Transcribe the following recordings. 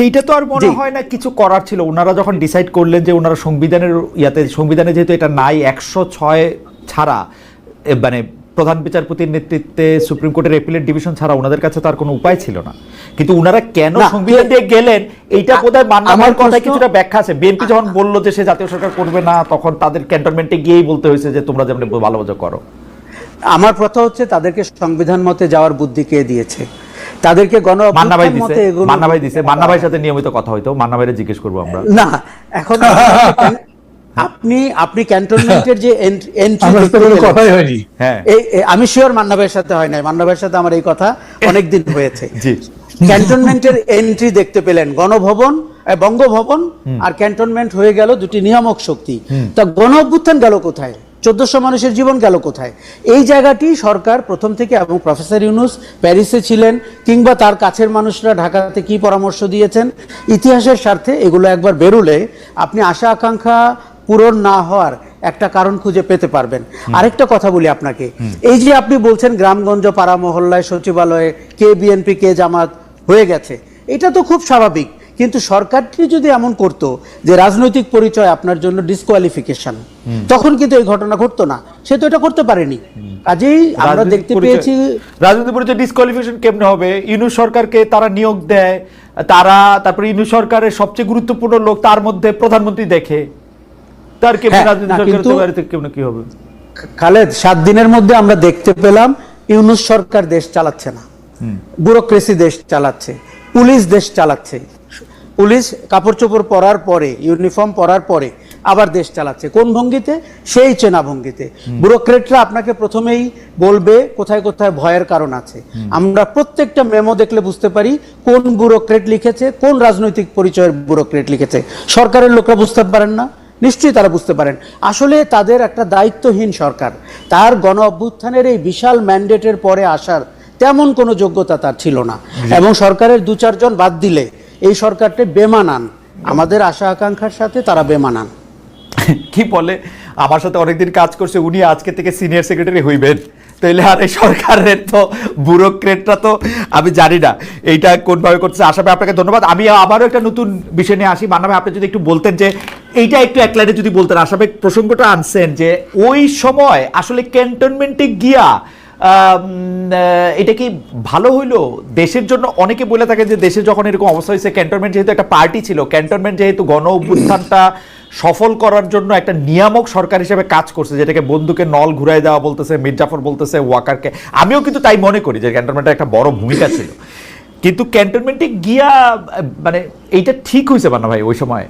সেইটা তো আর মনে হয় না কিছু করার ছিল। ওনারা যখন ডিসাইড করলেন যে ওনারা সংবিধানের ইয়াতে সংবিধানে যেহেতু এটা নাই একশো ছয় ছাড়া মানে প্রধান বিচারপতির নেতৃত্বে সুপ্রিম কোর্টের এপিলেট ডিভিশন ছাড়া ওনাদের কাছে তো আর কোনো উপায় ছিল না। কিন্তু ওনারা কেন সংবিধান দিয়ে গেলেন এইটা বোধহয় মান্না আমার কথায় কিছুটা ব্যাখ্যা আছে। বিএনপি যখন বলল যে সে জাতীয় সরকার করবে না তখন তাদের ক্যান্টনমেন্টে গিয়েই বলতে হয়েছে যে তোমরা যেমন ভালো মজা করো। আমার কথা হচ্ছে তাদেরকে সংবিধান মতে যাওয়ার বুদ্ধি কে দিয়েছে? তাদেরকে গণ দিছে। মতে এগুলো মান্না ভাই দিছে মান্না সাথে নিয়মিত কথা হইতো। মান্না জিজ্ঞেস করব আমরা। না এখন আপনি আপনি ক্যান্টনমেন্টের যে কথাই হয়নি। হ্যাঁ। আমি শিওর মান্না ভাইয়ের সাথে হয় নাই। মান্না ভাইয়ের সাথে আমার এই কথা অনেক দিন হয়েছে। জি। ক্যান্টনমেন্টের এন্ট্রি দেখতে পেলেন গণভবন বঙ্গভবন আর ক্যান্টনমেন্ট হয়ে গেল দুটি নিয়ামক শক্তি। তা গণ অভ্যুত্থান গেল কোথায়? চোদ্দশো মানুষের জীবন গেল কোথায়? এই জায়গাটি সরকার প্রথম থেকে এবং প্রফেসর ইউনুস প্যারিসে ছিলেন কিংবা তার কাছের মানুষরা ঢাকাতে কি পরামর্শ দিয়েছেন? ইতিহাসের স্বার্থে এগুলো একবার বেরুলে আপনি আশা আকাঙ্ক্ষা পূরণ না হওয়ার একটা কারণ খুঁজে পেতে পারবেন। আরেকটা কথা বলি আপনাকে। এই যে আপনি বলছেন গ্রামগঞ্জ পাড়া মহল্লায় সচিবালয়ে কে বিএনপি কে জামাত হয়ে গেছে এটা তো খুব স্বাভাবিক। কিন্তু সরকারটি যদি এমন করত যে রাজনৈতিক পরিচয় আপনার জন্য ডিসকোয়ালিফিকেশন তখন কিন্তু এই ঘটনা ঘটতো না। সে তো এটা করতে পারেনি। কাজেই আমরা দেখতে পেয়েছি রাজনৈতিক পরিচয় ডিসকোয়ালিফিকেশন কেমনে হবে? ইউনুস সরকারকে তারা নিয়োগ দেয় তারা তারপরে ইউনুস সরকারের সবচেয়ে গুরুত্বপূর্ণ লোক তার মধ্যে প্রধানমন্ত্রী দেখে। তার কেমনে হ্যাঁ, রাজনৈতিক কিন্তু- কেমনে কি হবে? খালেদ সাত দিনের মধ্যে আমরা দেখতে পেলাম ইউনুস সরকার দেশ চালাচ্ছে না। ব্যুরোক্রেসি দেশ চালাচ্ছে। পুলিশ দেশ চালাচ্ছে। পুলিশ কাপড় চোপড় পরার পরে ইউনিফর্ম পরার পরে আবার দেশ চালাচ্ছে। কোন ভঙ্গিতে? সেই চেনা ভঙ্গিতে। ব্যুরোক্রেটরা আপনাকে প্রথমেই বলবে কোথায় কোথায় ভয়ের কারণ আছে। আমরা প্রত্যেকটা মেমো দেখলে বুঝতে পারি কোন ব্যুরোক্রেট লিখেছে কোন রাজনৈতিক পরিচয়ের ব্যুরোক্রেট লিখেছে। সরকারের লোকরা বুঝতে পারেন না। নিশ্চয়ই তারা বুঝতে পারেন। আসলে তাদের একটা দায়িত্বহীন সরকার। তার গণ অভ্যুত্থানের এই বিশাল ম্যান্ডেটের পরে আসার তেমন কোনো যোগ্যতা তার ছিল না। এবং সরকারের দু চারজন বাদ দিলে এই সরকারটি বেমানান। আমাদের আশা আকাঙ্ক্ষার সাথে তারা বেমানান। কি বলে? আমার সাথে অনেকদিন কাজ করছে, উনি আজকে থেকে সিনিয়র সেক্রেটারি হইবেন। তাইলে আর এই সরকারের তো ব্যুরোক্রেটরা তো আমি জানি না এইটা কোনভাবে করতেছে। আশা ভাই, আপনাকে ধন্যবাদ। আমি আবারও একটা নতুন বিষয় নিয়ে আসি। মান্না ভাই, আপনি যদি একটু বলতেন যে এইটা একটু এক লাইনে যদি বলতেন। আশা প্রসঙ্গটা আনছেন যে ওই সময় আসলে ক্যান্টনমেন্টে গিয়া এটা কি ভালো হইল? দেশের জন্য অনেকে বলে থাকে যে দেশে যখন এরকম অবস্থা হয়েছে ক্যান্টনমেন্ট যেহেতু একটা পার্টি ছিল ক্যান্টনমেন্ট যেহেতু গণ অভ্যুত্থানটা সফল করার জন্য একটা নিয়ামক সরকার হিসেবে কাজ করছে, যেটাকে বন্ধুকে নল ঘুরাই দেওয়া বলতেছে, মির্জাফর বলতেছে, ওয়াকারকে। আমিও কিন্তু তাই মনে করি যে ক্যান্টনমেন্টের একটা বড় ভূমিকা ছিল। কিন্তু ক্যান্টনমেন্টে গিয়া মানে এইটা ঠিক হয়েছে বানা ভাই ওই সময়।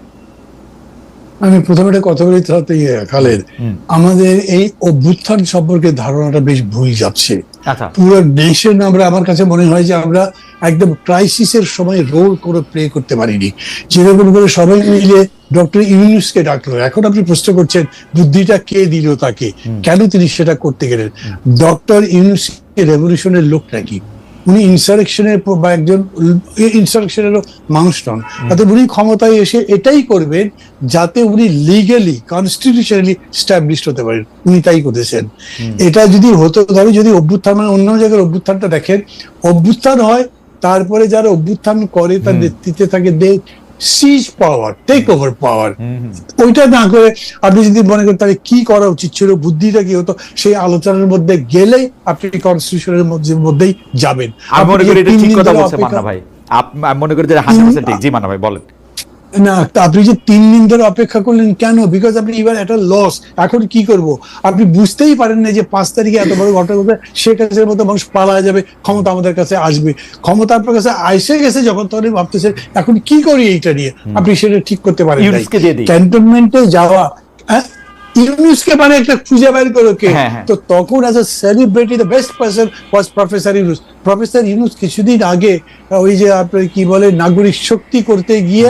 আমি প্রথমে একটা কথা বলি তাতে ইয়ে, খালেদ। আমাদের এই অভ্যুত্থান সম্পর্কে ধারণাটা বেশ ভুল যাচ্ছে। আচ্ছা। পুরো নেশন আমরা আমার কাছে মনে হয় যে আমরা একদম ক্রাইসিসের সময় রোল করে প্লে করতে পারিনি। যেরকম করে সবাই মিলে ডক্টর ইউনুসকে ডাকলো। এখন আপনি প্রশ্ন করছেন বুদ্ধিটা কে দিল তাকে? কেন তিনি সেটা করতে গেলেন? ডক্টর ইউনুস রেভলিউশনের লোক নাকি? উনি ইনসারেকশনের বা একজন ইনসারেকশনেরও মানুষ নন। তাতে উনি ক্ষমতায় এসে এটাই করবেন যাতে উনি লিগালি কনস্টিটিউশনালি স্ট্যাবলিশড হতে পারেন। উনি তাই করেছেন। এটা যদি হতো ধরো যদি অভ্যুত্থান মানে অন্য জায়গার অভ্যুত্থানটা দেখেন অভ্যুত্থান হয় তারপরে যারা অভ্যুত্থান করে তার নেতৃত্বে থাকে দে সিজ পাওয়ার টেক ওভার পাওয়ার ওইটা না করে আপনি যদি মনে করেন তাহলে কি করা উচিত ছিল বুদ্ধিটা কি হতো সেই আলোচনার মধ্যে গেলে আপনি কনস্টিটিউশনের মধ্যেই যাবেন। আমি মনে করি এটা ঠিক কথা বলছে মান্না ভাই। মনে করি যে হান্ড্রেড ঠিক জি মান্না ভাই বলেন। না আপনি যে তিন দিন ধরে অপেক্ষা করলেন কেন? বিকজ আপনি এবার একটা লস এখন কি করব? আপনি বুঝতেই পারেন না যে পাঁচ তারিখে এত বড় ঘটনা ঘটবে শেখ হাসিনার মতো মানুষ পালায় যাবে ক্ষমতা আমাদের কাছে আসবে। ক্ষমতা আপনার কাছে আইসে গেছে যখন তখন ভাবতেছেন এখন কি করি এইটা নিয়ে? আপনি সেটা ঠিক করতে পারেন। ক্যান্টনমেন্টে যাওয়া হ্যাঁ? ইউনুসকে মানে একটা খুঁজে বের করো কে? হ্যাঁ, হ্যাঁ। তো তখন as a celebrity the best person was professor Yunus professor Yunus কিছুদিন আগে ওই যে আপনার কি বলে নাগরিক শক্তি করতে গিয়ে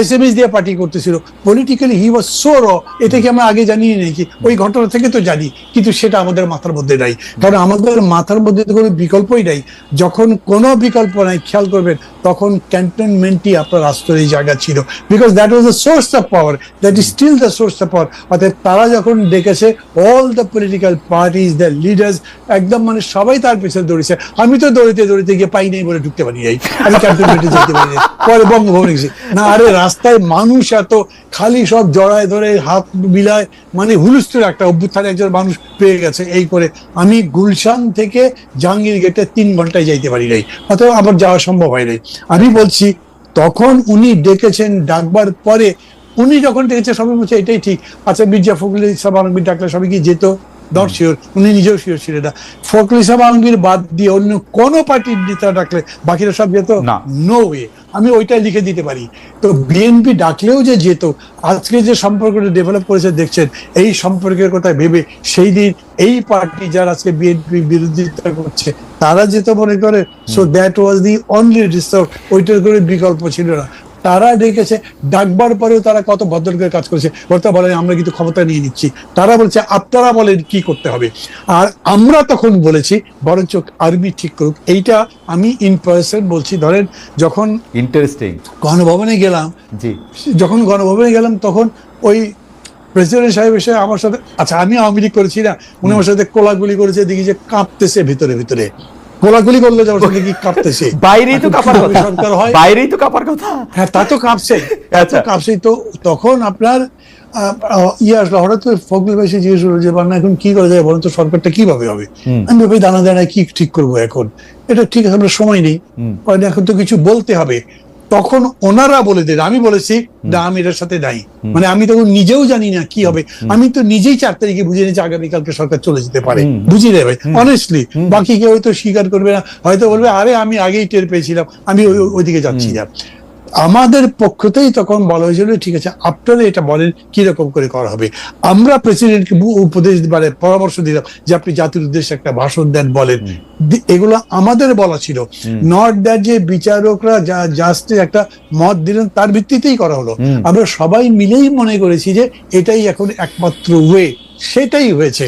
এস এম এস দিয়ে পার্টি করতেছিল। Politically he was so raw এটা কি আমরা আগে জানি নাকি ওই ঘটনা থেকে তো জানি, কিন্তু সেটা আমাদের মাথার মধ্যে নাই। কারণ আমাদের মাথার মধ্যে তো কোনো বিকল্পই নাই। যখন কোনো বিকল্প নাই, খেয়াল করবেন তখন ক্যান্টনমেন্টই আপনার এই জায়গা ছিল। Because that was the source of power that is still the source of power অর্থাৎ তারা যখন ডেকেছে all the political parties the leaders একদম মানে সবাই তার পিছনে দৌড়েছে। আমি তো দৌড়িতে দৌড়িতে গিয়ে পাই নাই বলে ঢুকতে পারি নাই। আমি ক্যান্টনমেন্টে যেতে পারি। পরে বঙ্গভবনে গেছি। না, আরে রাস্তায় মানুষ এত, খালি সব জড়ায় ধরে, হাত বিলায় মানে হুলস্থুল একটা অভ্যুত্থানে একজন মানুষ পেয়ে গেছে এই করে। আমি গুলশান থেকে জাহাঙ্গীর গেটে তিন ঘন্টায় যাইতে পারি নাই। অথবা আবার যাওয়া সম্ভব হয় নাই। আমি বলছি তখন উনি ডেকেছেন ডাকবার পরে উনি যখন ডেকেছে সবাই বলছে এটাই ঠিক। আচ্ছা মির্জা ফখরুল ইসলাম আলমগীর ডাকলে সবাই কি যেত? দর শিওর উনি নিজেও শিওর ছিলেন না। ফখরুল ইসলাম আলমগীর বাদ দিয়ে অন্য কোনো পার্টির নেতা ডাকলে বাকিরা সব যেত? না। নো ওয়ে আমি ওইটাই লিখে দিতে পারি। তো বিএনপি ডাকলেও যে যেত আজকে যে সম্পর্কটা ডেভেলপ করেছে দেখছেন এই সম্পর্কের কথা ভেবে সেই দিন এই পার্টি যারা আজকে বিএনপি বিরোধিতা করছে তারা যেত মনে করে so that was the only resort ওইটার করে বিকল্প ছিল না। তারা ডেকেছে ডাকবার পরেও তারা কত ভদ্র করে কাজ করেছে। ওটা বলেন আমরা কিন্তু ক্ষমতা নিয়ে নিচ্ছি। তারা বলছে আপনারা বলেন কি করতে হবে? আর আমরা তখন বলেছি বরঞ্চ আর্মি ঠিক করুক। এইটা আমি ইন পার্সন বলছি ধরেন যখন ইন্টারেস্টিং গণভবনে গেলাম জি। যখন গণভবনে গেলাম তখন ওই প্রেসিডেন্ট সাহেব এসে আমার সাথে আচ্ছা আমি আওয়ামী লীগ করেছি না উনি আমার সাথে কোলাগুলি করেছে দেখি যে কাঁপতেছে ভিতরে ভিতরে। কোলাগুলি করলে যে আমার সাথে কি কাঁপতেছে? বাইরেই তো কাঁপার কথা। সরকার হয়? বাইরেই তো কাঁপার কথা। হ্যাঁ তা তো কাঁপছে আচ্ছা। কাঁপছেই। তো তখন আপনার ইয়ে আসলো। হঠাৎ ফখরুল ভাই জিজ্ঞেস করল যে বান্না এখন কি করা যায় বলেন তো সরকারটা কীভাবে হবে? আমি ভাবি দানা দানা কি ঠিক করব এখন? এটা ঠিক আছে আমরা সময় নেই। এখন তো কিছু বলতে হবে। তখন ওনারা বলে দেন আমি বলেছি না আমি এটার সাথে দায়ী। মানে আমি তখন নিজেও জানি না কি হবে। আমি তো নিজেই চার তারিখে বুঝে নিয়েছি আগামীকালকে সরকার চলে যেতে পারে। বুঝি ভাই অনেস্টলি বাকি কেউ হয়তো স্বীকার করবে না হয়তো বলবে আরে আমি আগেই টের পেয়েছিলাম আমি ওইদিকে যাচ্ছি না। আমাদের পক্ষতেই তখন বলা হয়েছিল ঠিক আছে আপনারা এটা বলেন কি রকম করে করা হবে। আমরা প্রেসিডেন্টকে উপদেশ মানে পরামর্শ দিলাম যে আপনি জাতির উদ্দেশ্যে একটা ভাষণ দেন বলেন। এগুলো আমাদের বলা ছিল। নট দ্যাট যে বিচারকরা যা জাস্ট একটা মত দিলেন তার ভিত্তিতেই করা হলো। আমরা সবাই মিলেই মনে করেছি যে এটাই এখন একমাত্র ওয়ে সেটাই হয়েছে।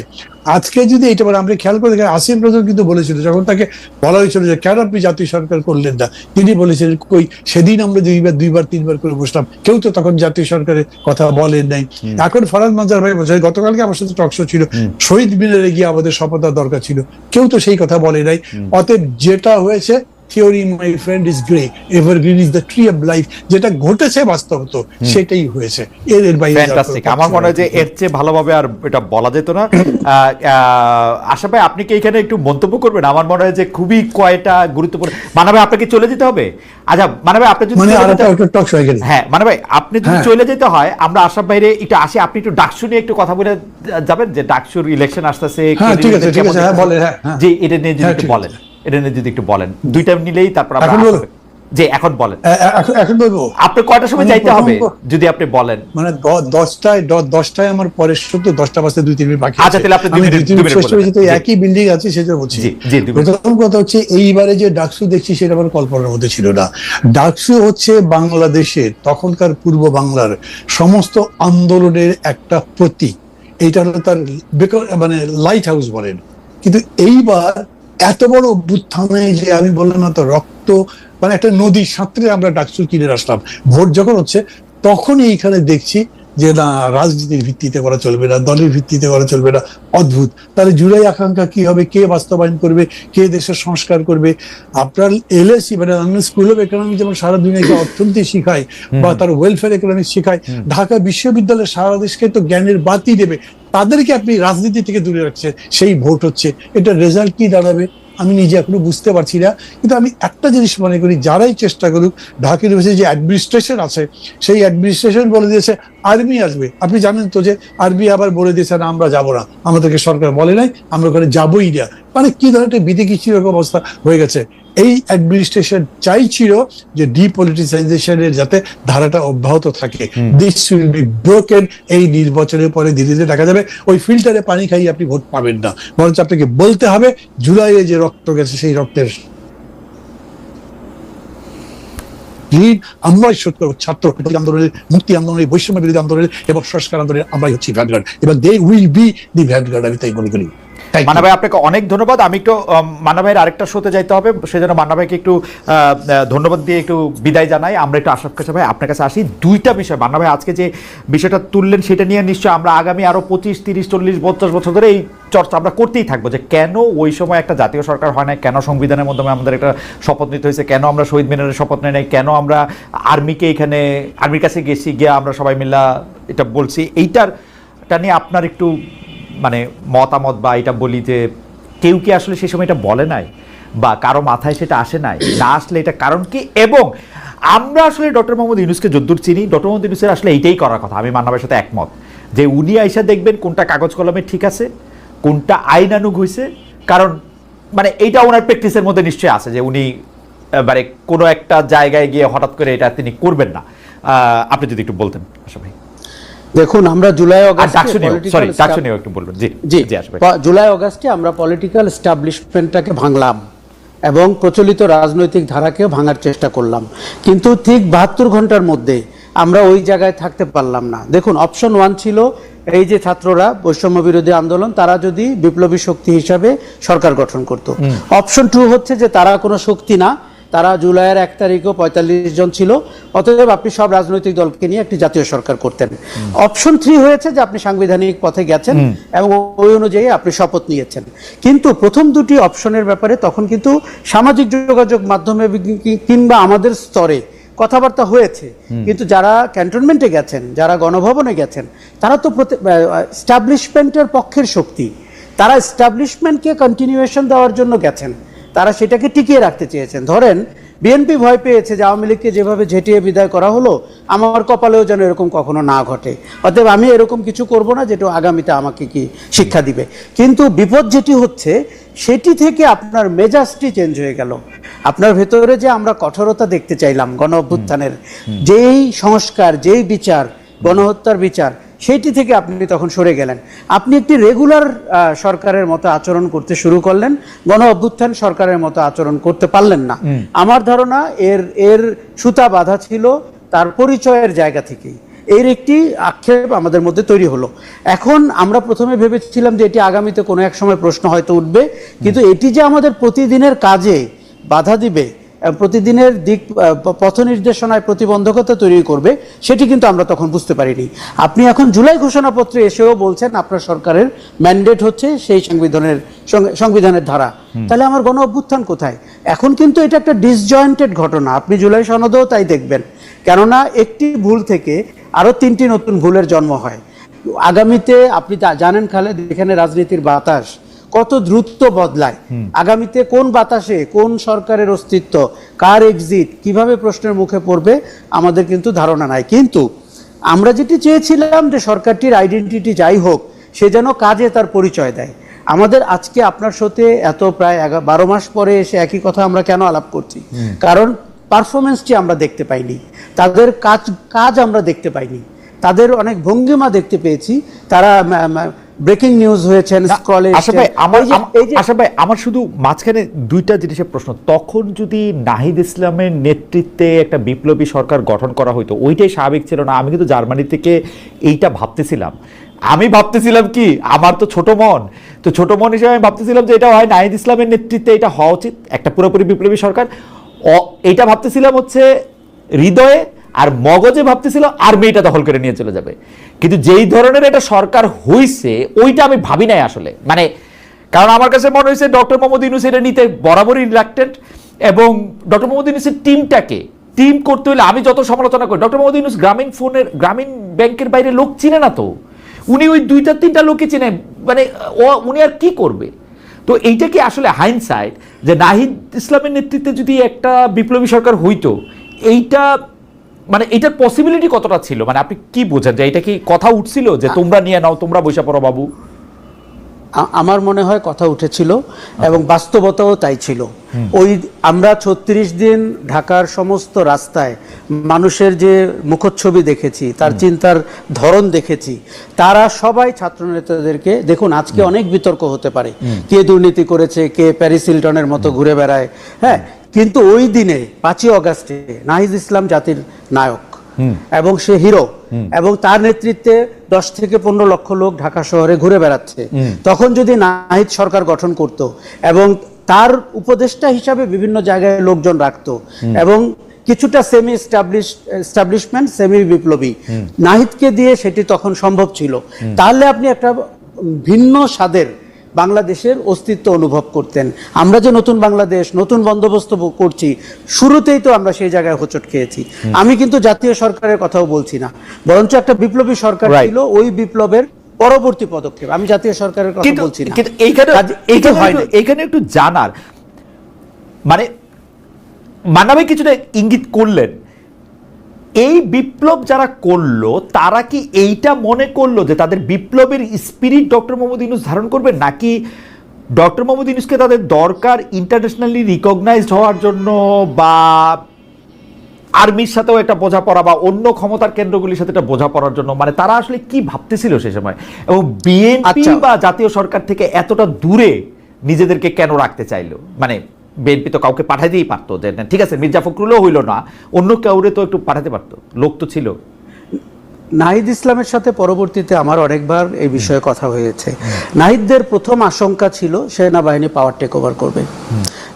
আজকে যদি এটা বলে আমরা খেয়াল করে আসিম রাজন কিন্তু বলেছিল যখন তাকে বলা হয়েছিল যে কেন আপনি জাতীয় সরকার করলেন না? তিনি বলেছিলেন কই সেদিন আমরা দুইবার দুইবার তিনবার করে বসলাম। কেউ তো তখন জাতীয় সরকারের কথা বলেন নাই। এখন ফরাজ মাজার ভাই বলছে গতকালকে আমার সাথে টকশো ছিল। শহীদ মিনারে গিয়ে আমাদের সফলতা দরকার ছিল। কেউ তো সেই কথা বলে নাই। অতএব যেটা হয়েছে theory my friend is grey evergreen is the tree of life যেটা ঘটেছে বাস্তবত সেটাই হয়েছে। এর এর বাইরে ফ্যান্টাস্টিক আমার মনে হয় যে এর চেয়ে ভালোভাবে আর এটা বলা যেত না। আশা ভাই আপনি কি এখানে একটু মন্তব্য করবেন? আমার মনে হয় যে খুবই কয়টা গুরুত্বপূর্ণ মানবে আপনাকে চলে যেতে হবে? আচ্ছা মানবে আপনি যদি মানে আর একটা টক হয়ে গেল হ্যাঁ মানে ভাই আপনি যদি হ্যাঁ। চলে যেতে হয় আমরা আসাম বাইরে একটু আসি। আপনি একটু ডাকসু নিয়ে একটু কথা বলে যাবেন যে ডাকসুর ইলেকশন আসতেছে হ্যাঁ, হ্যাঁ, হ্যাঁ, হ্যাঁ। জি এটা নিয়ে যদি হ্যাঁ, একটু বলেন। এটা নিয়ে যদি একটু বলেন। দুইটা নিলেই তারপর আমরা এখন বলেন। এখন বলব। আপনি কয়টার সময় যাইতে হবে? যদি আপনি বলেন। মানে দশটায় দশটায় আমার পরের সত্য দশটা বাজতে দুই তিন মিনিট বাকি আচ্ছা, তাহলে আপনি দুই। একই বিল্ডিং আছে সেটা বলছি। প্রথম কথা হচ্ছে এইবারে যে ডাকসু দেখছি সেটা আমার কল্পনার মধ্যে ছিল না। ডাকসু হচ্ছে বাংলাদেশের তখনকার পূর্ব বাংলার সমস্ত আন্দোলনের একটা প্রতীক। এইটা হলো তার মানে লাইট হাউস বলেন। কিন্তু এইবার এত বড় অভ্যুত্থানে যে আমি বললাম না তো রক্ত মানে একটা নদী সাঁতরে আমরা ডাকসুর কিনে আসলাম। ভোট যখন হচ্ছে, তখনই এইখানে দেখছি যে না রাজনীতির ভিত্তিতে করা চলবে না দলের ভিত্তিতে করা চলবে না অদ্ভুত। তাহলে জুলাই আকাঙ্ক্ষা কি হবে? কে বাস্তবায়ন করবে? কে দেশের সংস্কার করবে? আপনার এলএসি মানে স্কুল অফ ইকোনমি যেমন সারা দুনিয়াকে অর্থনীতি শিখায় বা তার ওয়েলফেয়ার ইকোনমিক্স শিখায় ঢাকা বিশ্ববিদ্যালয় সারা দেশকে তো জ্ঞানের বাতি দেবে। তাদেরকে আপনি রাজনীতি থেকে দূরে রাখছেন সেই ভোট হচ্ছে। এটা রেজাল্ট কি দাঁড়াবে? আমি নিজে এখনও বুঝতে পারছি না। কিন্তু আমি একটা জিনিস মনে করি যারাই চেষ্টা করুক ঢাকা ইউনিভার্সিটি যে অ্যাডমিনিস্ট্রেশন আছে সেই অ্যাডমিনিস্ট্রেশন বলে দিয়েছে আর্মি আসবে। আপনি জানেন তো যে আর্মি আবার বলে দিয়েছে না আমরা যাব না। আমাদেরকে সরকার বলে নাই আমরা ওখানে যাবোই না। মানে কি ধরনের বিধিকিচ্ছির এরকম অবস্থা হয়ে গেছে? এই অ্যাডমিনিস্ট্রেশন চাইছিল যে ডিপলিটিসাইজেশনের যাতে ধারাটা অব্যাহত থাকে। দিস উইল বি ব্রোকেন এই নির্বাচনের পরে ধীরে ধীরে দেখা যাবে ওই ফিল্টারে পানি খাইয়ে আপনি ভোট পাবেন না। বরঞ্চ আপনাকে বলতে হবে জুলাইয়ে যে রক্ত গেছে সেই রক্তের ঋণ আমরাই সত্য ছাত্র আন্দোলনের, মুক্তি আন্দোলনের, বৈষম্য বিরোধী আন্দোলনের এবং সংস্কার আন্দোলনের আমরাই হচ্ছি ভ্যানগার্ড এবং they will be the vanguard আমি তাই মনে করি। You. ভাই আপনাকে অনেক ধন্যবাদ। আমি একটু মান্না ভাইয়ের আরেকটা শোতে যাইতে হবে। সেজন্য মান্না ভাইকে একটু ধন্যবাদ দিয়ে একটু বিদায় জানাই। আমরা একটু আশরাফ কাছে ভাই, আপনার কাছে আসি। দুইটা বিষয় মান্না ভাই আজকে যে বিষয়টা তুললেন, সেটা নিয়ে নিশ্চয় আমরা আগামী আরও পঁচিশ, তিরিশ, চল্লিশ পঞ্চাশ বছর ধরে এই চর্চা আমরা করতেই থাকব যে কেন ওই সময় একটা জাতীয় সরকার হয় না কেন সংবিধানের মাধ্যমে আমাদের একটা শপথ নিতে হয়েছে, কেন আমরা শহীদ মিনারের শপথ নেই নাই, কেন আমরা আর্মিকে এখানে, আর্মির কাছে গেছি, গিয়ে আমরা সবাই মিলা এটা বলছি। এইটার টা নিয়ে আপনার একটু মানে মতামত বা এটা বলি যে কেউ কি আসলে সেই সময় এটা বলে নাই? বা কারও মাথায় সেটা আসে নাই? না আসলে এটা কারণ কি? এবং আমরা আসলে ডক্টর মোহাম্মদ ইউনুসকে যদ্দূর চিনি। ডক্টর মোহাম্মদ ইউনুসের আসলে এইটাই করার কথা। আমি মান্নাবের সাথে একমত। যে উনি আইসা দেখবেন কোনটা কাগজ কলমে ঠিক আছে, কোনটা আইনানুগ হয়েছে কারণ মানে এইটা ওনার প্র্যাকটিসের মধ্যে নিশ্চয়ই আছে যে উনি মানে কোনো একটা জায়গায় গিয়ে হঠাৎ করে এটা তিনি করবেন না। আপনি যদি একটু বলতেন আশা ভাই। দেখুন আমরা জুলাই একটু বলবেন। জি জি জুলাই অগাস্টে আমরা পলিটিক্যাল এস্টাবলিশমেন্টটাকে ভাঙলাম এবং প্রচলিত রাজনৈতিক ধারাকেও ভাঙার চেষ্টা করলাম। কিন্তু ঠিক বাহাত্তর ঘণ্টার মধ্যে আমরা ওই জায়গায় থাকতে পারলাম না। দেখুন অপশন ওয়ান ছিল এই যে ছাত্ররা বৈষম্য বিরোধী আন্দোলন তারা যদি বিপ্লবী শক্তি হিসাবে সরকার গঠন করত। অপশন টু হচ্ছে যে তারা কোনো শক্তি না তারা জুলাইয়ের এক তারিখও পঁয়তাল্লিশ জন ছিল। অতএব আপনি সব রাজনৈতিক দলকে নিয়ে একটি জাতীয় সরকার করতেন। অপশন থ্রি হয়েছে যে আপনি সাংবিধানিক পথে গেছেন এবং ওই অনুযায়ী আপনি শপথ নিয়েছেন। কিন্তু প্রথম দুটি অপশনের ব্যাপারে তখন কিন্তু সামাজিক যোগাযোগ মাধ্যমে কিংবা আমাদের স্তরে কথাবার্তা হয়েছে। কিন্তু যারা ক্যান্টনমেন্টে গেছেন যারা গণভবনে গেছেন তারা তো স্টাবলিশমেন্টের পক্ষের শক্তি। তারা স্টাবলিশমেন্টকে কন্টিনিউয়েশন দেওয়ার জন্য গেছেন। তারা সেটাকে টিকিয়ে রাখতে চেয়েছেন। ধরেন বিএনপি ভয় পেয়েছে যে আওয়ামী লীগকে যেভাবে ঝেঁটিয়ে বিদায় করা হলো আমার কপালেও যেন এরকম কখনো না ঘটে। অতএব আমি এরকম কিছু করব না যেটা আগামীতে আমাকে কি শিক্ষা দিবে। কিন্তু বিপদ যেটি হচ্ছে সেটি থেকে আপনার মেজাজটি চেঞ্জ হয়ে গেল। আপনার ভেতরে যে আমরা কঠোরতা দেখতে চাইলাম গণ অভ্যুত্থানের যেই সংস্কার যেই বিচার গণহত্যার বিচার সেইটি থেকে আপনি তখন সরে গেলেন। আপনি একটি রেগুলার সরকারের মতো আচরণ করতে শুরু করলেন। গণ অভ্যুত্থান সরকারের মতো আচরণ করতে পারলেন না। আমার ধারণা এর এর সুতা বাধা ছিল তার পরিচয়ের জায়গা থেকেই। এর একটি আক্ষেপ আমাদের মধ্যে তৈরি হলো। এখন আমরা প্রথমে ভেবেছিলাম যে এটি আগামীতে কোনো এক সময় প্রশ্ন হয়তো উঠবে। কিন্তু এটি যে আমাদের প্রতিদিনের কাজে বাধা দিবে প্রতিদিনের দিক পথ নির্দেশনায় প্রতিবন্ধকতা তৈরি করবে সেটি কিন্তু আমরা তখন বুঝতে পারিনি। আপনি এখন জুলাই ঘোষণাপত্রে এসেও বলছেন আপনার সরকারের ম্যান্ডেট হচ্ছে সেই সংবিধানের সংবিধানের ধারা। তাহলে আমার গণ অভ্যুত্থান কোথায়? এখন কিন্তু এটা একটা ডিসজয়েন্টেড ঘটনা। আপনি জুলাই সনদেও তাই দেখবেন। কেননা একটি ভুল থেকে আরও তিনটি নতুন ভুলের জন্ম হয়। আগামীতে আপনি জানেন খালেদ এখানে রাজনীতির বাতাস। কত দ্রুত বদলায়। আগামীতে কোন বাতাসে কোন সরকারের অস্তিত্ব কার এক্সিট কীভাবে প্রশ্নের মুখে পড়বে আমাদের কিন্তু ধারণা নাই। কিন্তু আমরা যেটি চেয়েছিলাম যে সরকারটির আইডেন্টিটি যাই হোক সে যেন কাজে তার পরিচয় দেয়। আমাদের আজকে আপনার সাথে এত প্রায় বারো মাস পরে এসে একই কথা আমরা কেন আলাপ করছি? কারণ পারফরমেন্সটি আমরা দেখতে পাইনি। তাদের কাজ কাজ আমরা দেখতে পাইনি। তাদের অনেক ভঙ্গিমা দেখতে পেয়েছি। তারা ব্রেকিং নিউজ হয়েছেন স্ক্রলে আমার আশা ভাই আমার শুধু মাঝখানে দুইটা জিনিসের প্রশ্ন। তখন যদি নাহিদ ইসলামের নেতৃত্বে একটা বিপ্লবী সরকার গঠন করা হইতো ওইটাই স্বাভাবিক ছিল না। আমি কিন্তু জার্মানি থেকে এইটা ভাবতেছিলাম। আমি ভাবতেছিলাম কি আমার তো ছোট মন। তো ছোট মন হিসেবে আমি ভাবতেছিলাম যে এটা হয় নাহিদ ইসলামের নেতৃত্বে এটা হওয়া উচিত একটা পুরোপুরি বিপ্লবী সরকার। এটা ভাবতেছিলাম হচ্ছে হৃদয়ে আর মগজে ভাবতেছিল আর্মি এটা দখল করে নিয়ে চলে যাবে। কিন্তু যেই ধরনের এটা সরকার হইছে, ওইটা আমি ভাবি নাই আসলে। মানে কারণ আমার কাছে মনে হয়েছে ডক্টর মোহাম্মদ ইউনুস এটা নিতে বরাবরই রিলাক্টেন্ট এবং ডক্টর মোহাম্মদ ইউনুসের টিমটাকে, টিম করতে হলে আমি যত সমালোচনা করি, ডক্টর মোহাম্মদ ইউনুস গ্রামীণ ফোনের, গ্রামীণ ব্যাংকের বাইরে লোক চিনে না তো। উনি ওই দুইটা, তিনটা লোকই চিনে। মানে ও, উনি আর কি করবে? তো এইটা কি আসলে হাইনসাইড যে নাহিদ ইসলামের নেতৃত্বে যদি একটা বিপ্লবী সরকার হইতো, এইটা মানে এটার পসিবিলিটি কতটা ছিল? মানে আপনি কি বোঝেন? যে এটা কি কথা উঠছিল যে তোমরা নিয়ে নাও তোমরা বৈশা পড়ো বাবু? আমার মনে হয় কথা উঠেছিল এবং বাস্তবতাও তাই ছিল। ওই আমরা ছত্রিশ দিন ঢাকার সমস্ত রাস্তায় মানুষের যে মুখচ্ছবি দেখেছি তার চিন্তার ধরন দেখেছি তারা সবাই ছাত্রনেতাদেরকে দেখুন আজকে অনেক বিতর্ক হতে পারে। কে দুর্নীতি করেছে কে প্যারিস হিলটনের মতো ঘুরে বেড়ায়। হ্যাঁ কিন্তু ওই দিনে পাঁচই অগাস্টে নাহিদ ইসলাম জাতির নায়ক এবং সে হিরো এবং তার নেতৃত্বে দশ থেকে পনেরো লক্ষ লোক ঢাকা শহরে ঘুরে বেড়াচ্ছে। তখন যদি নাহিদ সরকার গঠন করত এবং তার উপদেষ্টা হিসাবে বিভিন্ন জায়গায় লোকজন রাখতো এবং কিছুটা সেমি এস্টাবলিশমেন্ট সেমি বিপ্লবী নাহিদকে দিয়ে সেটি তখন সম্ভব ছিল। তাহলে আপনি একটা ভিন্ন স্বাদের বাংলাদেশের অস্তিত্ব অনুভব করতেন। আমরা যে নতুন বাংলাদেশ নতুন বন্দোবস্ত করছি শুরুতেই তো আমরা সেই জায়গায় হোঁচট খেয়েছি। আমি কিন্তু জাতীয় সরকারের কথাও বলছি না। বরঞ্চ একটা বিপ্লবী সরকার. ছিল ওই বিপ্লবের পরবর্তী পদক্ষেপ। আমি জাতীয় সরকারের কথা বলছি না। কিন্তু এইখানে এইখানে হয় নাই। এইখানে একটু জানার। মানে মানাবে কিছুটা ইঙ্গিত করলেন। এই বিপ্লব যারা করল তারা কি এইটা মনে করল যে তাদের বিপ্লবের স্পিরিট ডক্টর মোহাম্মদ ইউনুস ধারণ করবে? নাকি ডক্টর মোহাম্মদ ইউনুসকে তাদের দরকার ইন্টারন্যাশনালি রিকগনাইজড হওয়ার জন্য বা আর্মির সাথেও একটা বোঝাপড়া বা অন্য ক্ষমতার কেন্দ্রগুলির সাথে একটা বোঝাপড়ার জন্য? মানে তারা আসলে কি ভাবতেছিল সে সময়? এবং বিএনপি আচ্ছা। বা জাতীয় সরকার থেকে এতটা দূরে নিজেদেরকে কেন রাখতে চাইলো? মানে বিএনপি তো কাউকে পাঠাইতেই পারতো যে ঠিক আছে মির্জা ফখরুলও হইল না অন্য কাউরে তো একটু পাঠাতে পারতো লোক তো ছিল। নাহিদ ইসলামের সাথে পরবর্তীতে আমার অনেকবার এই বিষয়ে কথা হয়েছে। নাহিদদের প্রথম আশঙ্কা ছিল সেনাবাহিনী পাওয়ার টেক ওভার করবে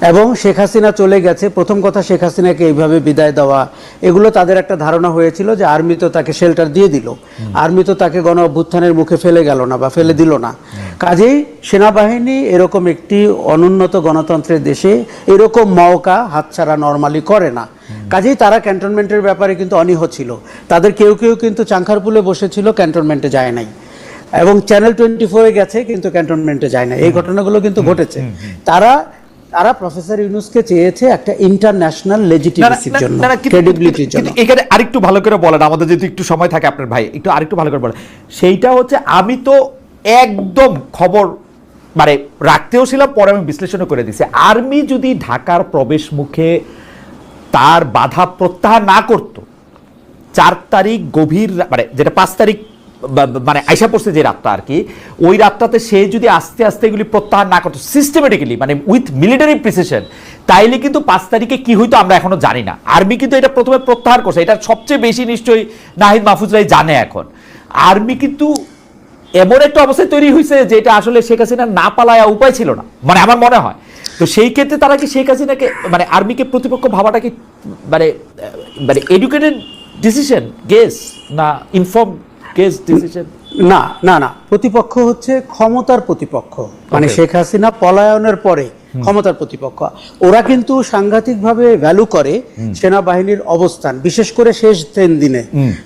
এবং শেখ হাসিনা চলে গেছে। প্রথম কথা শেখ হাসিনাকে এইভাবে বিদায় দেওয়া। এগুলো তাদের একটা ধারণা হয়েছিল যে আর্মি তো তাকে শেল্টার দিয়ে দিল। আর্মি তো তাকে গণ অভ্যুত্থানের মুখে ফেলে গেল না বা ফেলে দিল না। কাজেই সেনাবাহিনী এরকম একটি অনুন্নত গণতন্ত্রের দেশে এরকম মওকা হাতছাড়া নর্মালি করে না। কাজেই তারা ক্যান্টনমেন্টের ব্যাপারে কিন্তু অনীহ ছিল। তাদের কেউ কেউ কিন্তু চাঙ্খারপুলে বসেছিল ক্যান্টনমেন্টে যায় নাই। এবং চ্যানেল টোয়েন্টি ফোরে গেছে কিন্তু ক্যান্টনমেন্টে যায় না এই ঘটনাগুলো কিন্তু ঘটেছে। তারা তারা প্রফেসর ইউনুসকে চেয়েছে একটা ইন্টারন্যাশনাল লেজিটিমেসির জন্য ক্রেডিবিলিটির জন্য। কিন্তু এখানে আরেকটু ভালো করে বলেন আমাদের যদি একটু সময় থাকে আপনার ভাই একটু আরেকটু ভালো করে বলেন। সেইটা হচ্ছে আমি তো একদম খবর মানে রাখতেও ছিলাম পরে আমি বিশ্লেষণও করে দিছি আর্মি যদি ঢাকার প্রবেশ মুখে তার বাধা প্রত্যাহার না করত চার তারিখ গভীর মানে যেটা পাঁচ তারিখ মানে আইসা পড়ছে যে রাতটা আর কি, ওই রাতটাতে সে যদি আস্তে আস্তে এগুলি প্রত্যাহার না করতো সিস্টেমেটিক্যালি মানে উইথ মিলিটারি প্রিসিশন তাইলে কিন্তু পাঁচ তারিখে কি হইতো আমরা এখনও জানি না। আর্মি কিন্তু এটা প্রথমে প্রত্যাহার করছে এটা সবচেয়ে বেশি নিশ্চয়ই নাহিদ মাহফুজরাই জানে এখন। আর্মি কিন্তু এমন একটা অবস্থায় তৈরি হয়েছে যে এটা আসলে শেখ হাসিনা না পালায়া উপায় ছিল না মানে আমার মনে হয়। তো সেই ক্ষেত্রে তারা কি শেখ হাসিনাকে মানে আর্মিকে প্রতিপক্ষ ভাবাটা কি মানে মানে এডুকেটেড ডিসিশন গেস না ইনফর্ম গেস ডিসিশন? না না না। প্রতিপক্ষ হচ্ছে ক্ষমতার প্রতিপক্ষ। মানে শেখ হাসিনা পলায়নের পরে ক্ষমতার প্রতিপক্ষ। ওরা কিন্তু সাংঘাতিকভাবে ভ্যালু করে সেনাবাহিনীর অবস্থান বিশেষ করে শেষ তিন দিনে।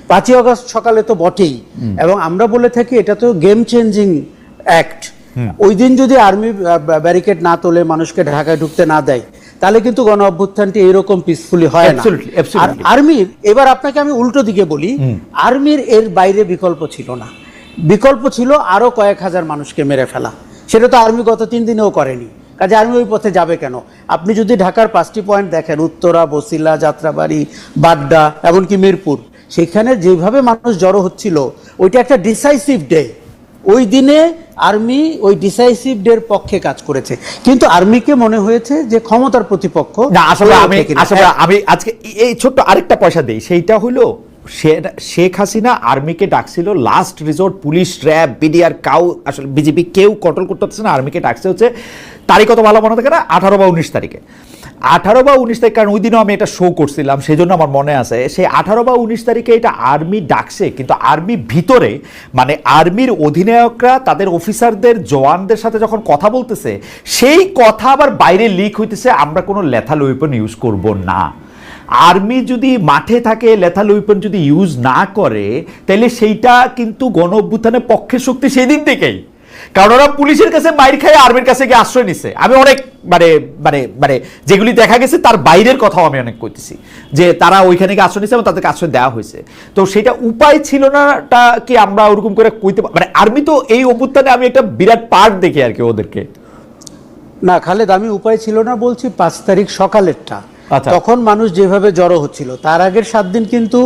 পাঁচই অগস্ট সকালে তো বটেই। এবং আমরা বলে থাকি এটা তো গেম চেঞ্জিং অ্যাক্ট ওই দিন যদি আর্মি ব্যারিকেড না তোলে মানুষকে ঢাকায় ঢুকতে না দেয় তাহলে কিন্তু গণ অভ্যুত্থানটি এরকম পিসফুলি হয় না. আর আর্মির এবার আপনাকে আমি উল্টো দিকে বলি আর্মির এর বাইরে বিকল্প ছিল না। বিকল্প ছিল আরও কয়েক হাজার মানুষকে মেরে ফেলা। সেটা তো আর্মি গত তিন দিনেও করেনি। কাজে আর্মি ওই পথে যাবে কেন? আপনি যদি ঢাকার পাঁচটি পয়েন্ট দেখেন উত্তরা বসিলা যাত্রাবাড়ি বাড্ডা এমনকি মিরপুর সেখানে যেভাবে মানুষ জড়ো হচ্ছিল ওইটা একটা ডিসাইসিভ ডে ওই দিনে আর্মি ওই ডিসাইসিভ ডের পক্ষে কাজ করেছে। কিন্তু আর্মিকে মনে হয়েছে যে ক্ষমতার প্রতিপক্ষ না আসলে আমি আসলে আমি আজকে এই- ছোট্ট আরেকটা পয়সা দেই। সেইটা হলো শেখ হাসিনা আর্মিকে ডাকছিল last resort police RAB BDR cow আসলে বিজেপি কেউ কন্ট্রোল করতে পারছে না আর্মিকে ডাকছে হচ্ছে তারিখ কত ভালো মনে থাকে না? আঠারো বা উনিশ তারিখে। আঠারো বা উনিশ তারিখ, কারণ ওই দিনও আমি এটা শো করছিলাম সেই জন্য আমার মনে আছে, সেই আঠারো বা উনিশ তারিখে এটা আর্মি ডাকছে, কিন্তু আর্মি ভিতরে মানে আর্মির অধিনায়করা, তাদের অফিসারদের জওয়ানদের সাথে যখন কথা বলতেছে, সেই কথা আবার বাইরে লিক হইতেছে, আমরা কোনো লেথাল ওয়েপন ইউজ করব না। আর্মি যদি মাঠে থাকে লেথাল ওয়েপন যদি ইউজ না করে, তাহলে সেইটা কিন্তু গণ অভ্যুত্থানের পক্ষের শক্তি সেই দিন থেকেই। কারণ ওরা পুলিশের কাছে মাইর খায় আর্মির কাছে গিয়ে আশ্রয় নিছে। আমি অনেক মানে মানে মানে যেগুলি দেখা গেছে তার বাইরের কথাও আমি অনেক কইতেছি। যে তারা ওইখানে গিয়ে আশ্রয় নিছে এবং তাদেরকে আশ্রয় দেওয়া হয়েছে। তো সেটা উপায় ছিল নাটা কি আমরা ওরকম করে কইতে মানে আর্মি তো এই অভ্যুত্থানে আমি একটা বিরাট পার্ট দেখি আর কি ওদেরকে। না খালেদ আমি উপায় ছিল না বলছি পাঁচ তারিখ সকালেরটা। আচ্ছা। তখন মানুষ যেভাবে জড়ো হচ্ছিল তার আগের সাত দিন কিন্তু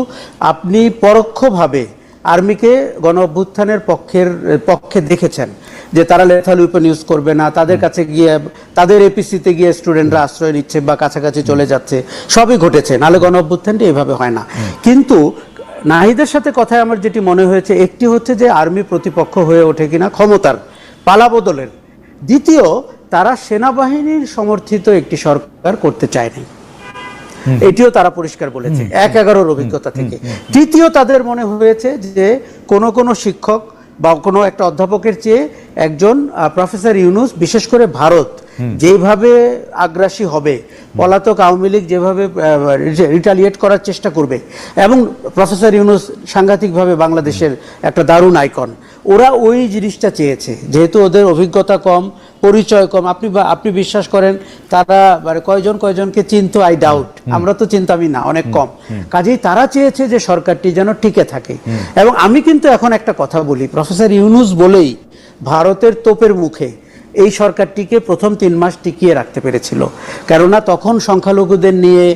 আপনি পরোক্ষভাবে আর্মিকে গণ অভ্যুত্থানের পক্ষের পক্ষে দেখেছেন যে তারা লেথাল উইপন ইউজ করবে না তাদের কাছে গিয়ে তাদের এপিসিতে গিয়ে স্টুডেন্টরা আশ্রয় নিচ্ছে বা কাছাকাছি চলে যাচ্ছে সবই ঘটেছে নাহলে গণ অভ্যুত্থানটি এভাবে হয় না। কিন্তু নাহিদের সাথে কথায় আমার যেটি মনে হয়েছে একটি হচ্ছে যে আর্মি প্রতিপক্ষ হয়ে ওঠে কিনা ক্ষমতার পালাবদলের দ্বিতীয় তারা সেনাবাহিনীর সমর্থিত একটি সরকার করতে চায়নি এটিও তারা পরিষ্কার বলেছে এক এগারোর অভিজ্ঞতা থেকে। তৃতীয় তাদের মনে হয়েছে যে কোনো কোনো শিক্ষক বা কোনো একটা অধ্যাপকের চেয়ে একজন প্রফেসর ইউনুস বিশেষ করে ভারত যেভাবে আগ্রাসী হবে পলাতক আওয়ামী লীগ যেভাবে রিটালিয়েট করার চেষ্টা করবে এবং প্রফেসর ইউনুস সাংঘাতিকভাবে বাংলাদেশের একটা দারুণ আইকন। ওরা ওই জিনিসটা চেয়েছে। যেহেতু ওদের অভিজ্ঞতা কম পরিচয় কম আপনি আপনি বিশ্বাস করেন তারা মানে কয়জন কয়জনকে চিনতো আই ডাউট আমরা তো চিন্তামই না অনেক কম। কাজেই তারা চেয়েছে যে সরকারটি যেন টিকে থাকে। এবং আমি কিন্তু এখন একটা কথা বলি প্রফেসর ইউনুস বলেই ভারতের তোপের মুখে এই সরকারটিকে প্রথম তিন মাস টিকিয়ে রাখতে পেরেছিল। কেননা তখন সংখ্যালঘুদের নিয়ে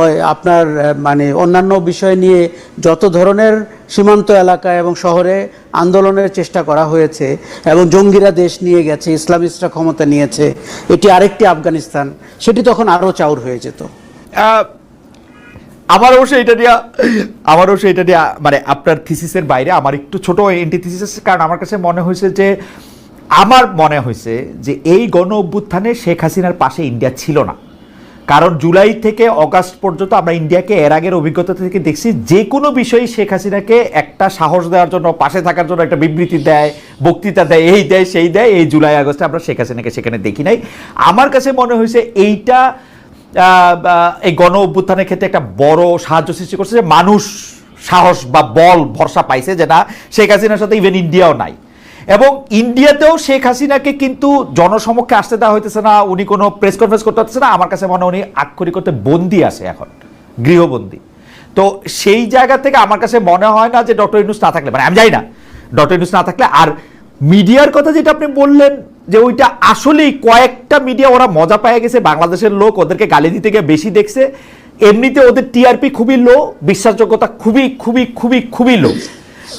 ওই আপনার মানে অন্যান্য বিষয় নিয়ে যত ধরনের সীমান্ত এলাকা এবং শহরে আন্দোলনের চেষ্টা করা হয়েছে এবং জঙ্গিরা দেশ নিয়ে গেছে, ইসলামিস্টরা ক্ষমতা নিয়েছে। এটি আরেকটি আফগানিস্তান, সেটি তখন আরও চাউর হয়ে যেত। আমার অবশ্য এটা নিয়ে আমার অবশ্য এটা নিয়ে মানে আপনার থিসিসের বাইরে, আমার একটু ছোট এন্টি থিসিস কারণ আমার কাছে মনে হয়েছে যে, আমার মনে হয়েছে যে এই গণ অভ্যুত্থানে শেখ হাসিনার পাশে ইন্ডিয়া ছিল না। কারণ জুলাই থেকে অগাস্ট পর্যন্ত আমরা ইন্ডিয়াকে এর আগের অভিজ্ঞতা থেকে দেখছি, যে কোনো বিষয়ে শেখ হাসিনাকে একটা সাহস দেওয়ার জন্য, পাশে থাকার জন্য একটা বিবৃতি দেয়, বক্তৃতা দেয়, এই দেয়, সেই দেয়, এই জুলাই আগস্টে আমরা শেখ হাসিনাকে সেখানে দেখি নাই। আমার কাছে মনে হয়েছে এইটা এই গণ অভ্যুত্থানের ক্ষেত্রে একটা বড় সাহায্য সৃষ্টি করছে যে মানুষ সাহস বা বল, ভরসা পাইছে যে না, শেখ হাসিনার সাথে ইভেন ইন্ডিয়াও নাই। এবং ইন্ডিয়াতেও শেখ হাসিনাকে কিন্তু জনসমক্ষে আসতে দেওয়া হইতেছে না, উনি কোনো প্রেস কনফারেন্স করতে পারতেছে না। আমার কাছে মনে উনি আক্ষরিক করতে বন্দি আছে এখন, গৃহবন্দী। তো সেই জায়গা থেকে আমার কাছে মনে হয় না যে ডক্টর ইউনুস না থাকলে মানে আমি জানি না, ডক্টর ইনুস না থাকলে। আর মিডিয়ার কথা যেটা আপনি বললেন, যে ওইটা আসলেই কয়েকটা মিডিয়া ওরা মজা পেয়ে গেছে, বাংলাদেশের লোক ওদেরকে গালি দিতে গিয়ে বেশি দেখছে। এমনিতে ওদের টিআরপি খুবই লো বিশ্বাসযোগ্যতা খুবই খুবই খুবই খুবই লো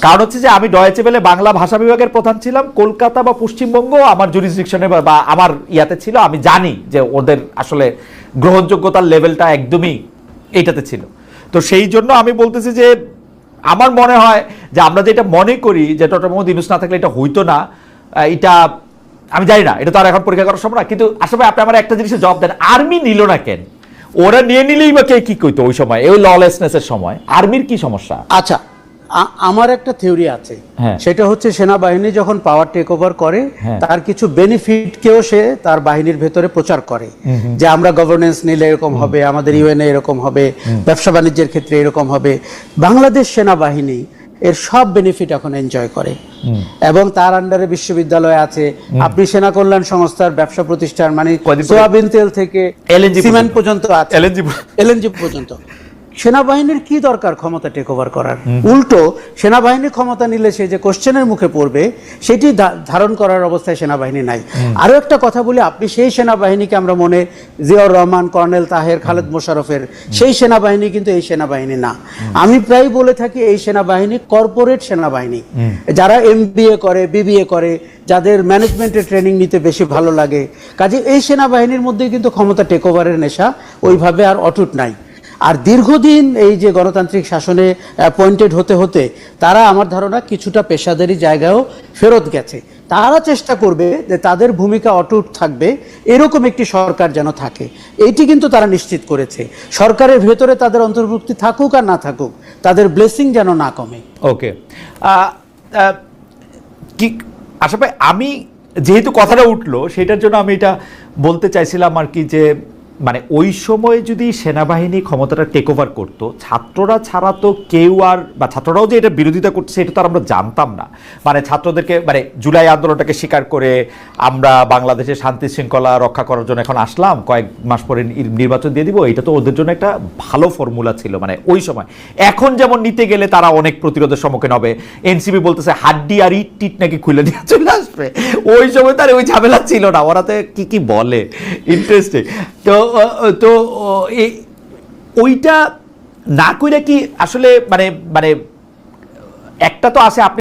কারণ হচ্ছে যে আমি ডয়েচে বেলে ভাষা বিভাগের প্রধান ছিলাম, কলকাতা বা পশ্চিমবঙ্গ আমার জুরিসডিকশনে বা আমার ইয়াতে ছিল, আমি জানি যে ওদের আসলে গ্রহণযোগ্যতার লেভেলটা একদমই এইটাতে ছিল। তো সেই জন্য আমি বলতেছি যে, আমার মনে হয় যে আমরা যেটা মনে করি যে ডক্টর মোহাম্মদ ইউনুস না থাকলে এটা হইতো না এটা আমি জানি না, এটা তো আর এখন পরীক্ষা করার সময় না, কিন্তু আসলে আপনি আমার একটা জিনিসের জবাব দেন, আর্মি নিল না কেন? ওরা নিয়ে নিলেই বা কে কি কইতো ওই সময় ওই ললেসনেসের সময়, আর্মির কি সমস্যা? আচ্ছা আমার একটা থিওরি আছে। হ্যাঁ। সেটা হচ্ছে সেনাবাহিনী যখন পাওয়ার টেক ওভার করে হ্যাঁ। তার কিছু বেনিফিটকেও সে তার বাহিনীর ভেতরে প্রচার করে। যে আমরা গভর্নেন্স নিলে এরকম হবে আমাদের ইউএনএ এরকম হবে ব্যবসা বাণিজ্যের ক্ষেত্রে এরকম হবে। বাংলাদেশ সেনাবাহিনী এর সব বেনিফিট এখন এনজয় করে। এবং তার আন্ডারে বিশ্ববিদ্যালয় আছে। আপনি সেনা কল্যাণ সংস্থার ব্যবসা প্রতিষ্ঠান মানে সোয়াবিন তেল থেকে LNG সিমেন্ট পর্যন্ত। আছে। LNG এলএনজি পর্যন্ত। সেনাবাহিনীর কি দরকার ক্ষমতা টেক ওভার করার উল্টো সেনাবাহিনী ক্ষমতা নিলে সে যে কোশ্চেনের মুখে পড়বে সেটি ধারণ করার অবস্থায় সেনাবাহিনী নাই। আরও একটা কথা বলি আপনি সেই সেনাবাহিনীকে আমরা মনে জিয়াউর রহমান কর্নেল তাহের খালেদ মোশারফের সেই সেনাবাহিনী কিন্তু এই সেনাবাহিনী না। আমি প্রায় বলে থাকি এই সেনাবাহিনী কর্পোরেট সেনাবাহিনী। যারা এমবিএ করে বিবিএ করে যাদের ম্যানেজমেন্টের ট্রেনিং নিতে বেশি ভালো লাগে। কাজে এই সেনাবাহিনীর মধ্যে কিন্তু ক্ষমতা টেক ওভারের নেশা ওইভাবে আর অটুট নাই। আর দীর্ঘদিন এই যে গণতান্ত্রিক শাসনে অ্যাপয়েন্টেড হতে হতে তারা আমার ধারণা কিছুটা পেশাদারি জায়গায়ও ফেরত গেছে। তারা চেষ্টা করবে যে তাদের ভূমিকা অটুট থাকবে, এরকম একটি সরকার যেন থাকে। এইটি কিন্তু তারা নিশ্চিত করেছে। সরকারের ভেতরে তাদের অন্তর্ভুক্তি থাকুক আর না থাকুক, তাদের ব্লেসিং যেন না কমে। ওকে। কি, আশা আমি যেহেতু কথাটা উঠল, সেটার জন্য আমি এটা বলতে চাইছিলাম আর কি যে মানে ওই সময় যদি সেনাবাহিনী ক্ষমতাটা টেক ওভার করতো, ছাত্ররা ছাড়া তো কেউ আর, বা ছাত্ররাও যে এটা বিরোধিতা করছে, এটা তো আর আমরা জানতাম না। মানে ছাত্রদেরকে মানে জুলাই আন্দোলনটাকে স্বীকার করে আমরা বাংলাদেশের শান্তি শৃঙ্খলা রক্ষা করার জন্য এখন আসলাম, কয়েক মাস পরে নির্বাচন দিয়ে দিব, এটা তো ওদের জন্য একটা ভালো ফর্মুলা ছিল মানে ওই সময়। এখন যেমন নিতে গেলে তারা অনেক প্রতিরোধের সম্মুখীন হবে। এনসিপি বলতেছে, হাড্ডি আর ইট টিট নাকি খুলে নিয়ে চলে আসবে। ওই সময় তার ওই ঝামেলা ছিল না। ওরা তো কি কি বলে? ইন্টারেস্টিং তো তো ওইটা না করে কি আসলে মানে মানে একটা তো আছে, আপনি